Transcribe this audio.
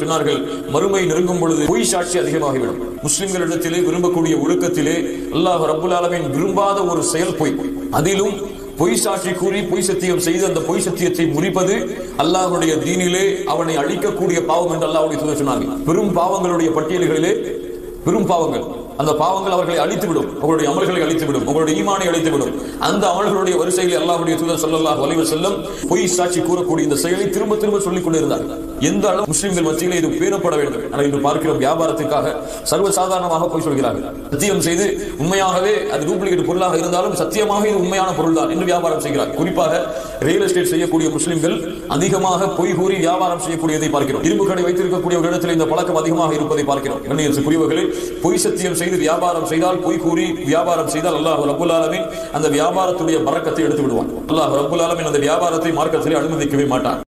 சொன்னார்கள் மறுமை நெருங்கும் பொழுது பொய் சாட்சி அதிகமாகிவிடும். முஸ்லிம்களிடத்திலே விரும்பக்கூடிய ஒழுக்கத்திலே அல்லாஹ் ரபுல் ஆலமின் விரும்பாத ஒரு செயல் பொய். அதிலும் பொய் சாட்சி கூறி பொய் சத்தியம் செய்து அந்த பொய் சத்தியத்தை முறிப்பது அல்லாஹ்வுடைய தீனிலே அவனை அழிக்கக்கூடிய பாவம் என்று அல்லாஹுடைய சொன்னார்கள். பெரும் பாவங்களுடைய பட்டியல்களிலே பெரும் பாவங்கள். அந்த பாவங்கள் அவர்களை அழித்துவிடும் அவர்களுடைய அமல்களை அழித்துவிடும் உங்களுடைய ஈமானை அழித்துவிடும். அந்த அமல்களுடைய வரிசையில் அல்லாஹ்வுடைய தூதர் சொல்லல்லாஹ் அலைஹி செல்லும் பொய் சாட்சி கூறக்கூடிய இந்த செயலை திரும்ப திரும்ப சொல்லிக் கொண்டிருந்தார். எந்த அளவு முஸ்லிம்கள் மத்தியிலே இது பேணப்பட வேண்டும்? ஆனால் இன்று பார்க்கிறோம் வியாபாரத்துக்காக சர்வ சாதாரணமாக சொல்கிறார்கள். சத்தியம் செய்து உண்மையாகவே அது டூப்ளிகேட் பொருளாக இருந்தாலும் சத்தியமாக இது உண்மையான பொருள் தான் என்று வியாபாரம் செய்கிறார். குறிப்பாக ரியல் எஸ்டேட் செய்யக்கூடிய முஸ்லிம்கள் அதிகமாக பொய் கூறி வியாபாரம் செய்யக்கூடியதை பார்க்கிறோம். இரும்பு கடை வைத்திருக்கக்கூடிய ஒரு இடத்தில் இந்த பழக்கம் அதிகமாக இருப்பதை பார்க்கிறோம். கண்ணியத்துக்குரியவர்களே பொய் சத்தியம் செய்து வியாபாரம் செய்தால் பொய் கூறி வியாபாரம் செய்தால் அல்லாஹ் ரபுல் ஆலமின் அந்த வியாபாரத்துடைய பறக்கத்தை எடுத்து விடுவான் அல்லாஹ் ரபுல் ஆலமின் அந்த வியாபாரத்தை மார்க்கத்திலே அனுமதிக்கவே மாட்டான்.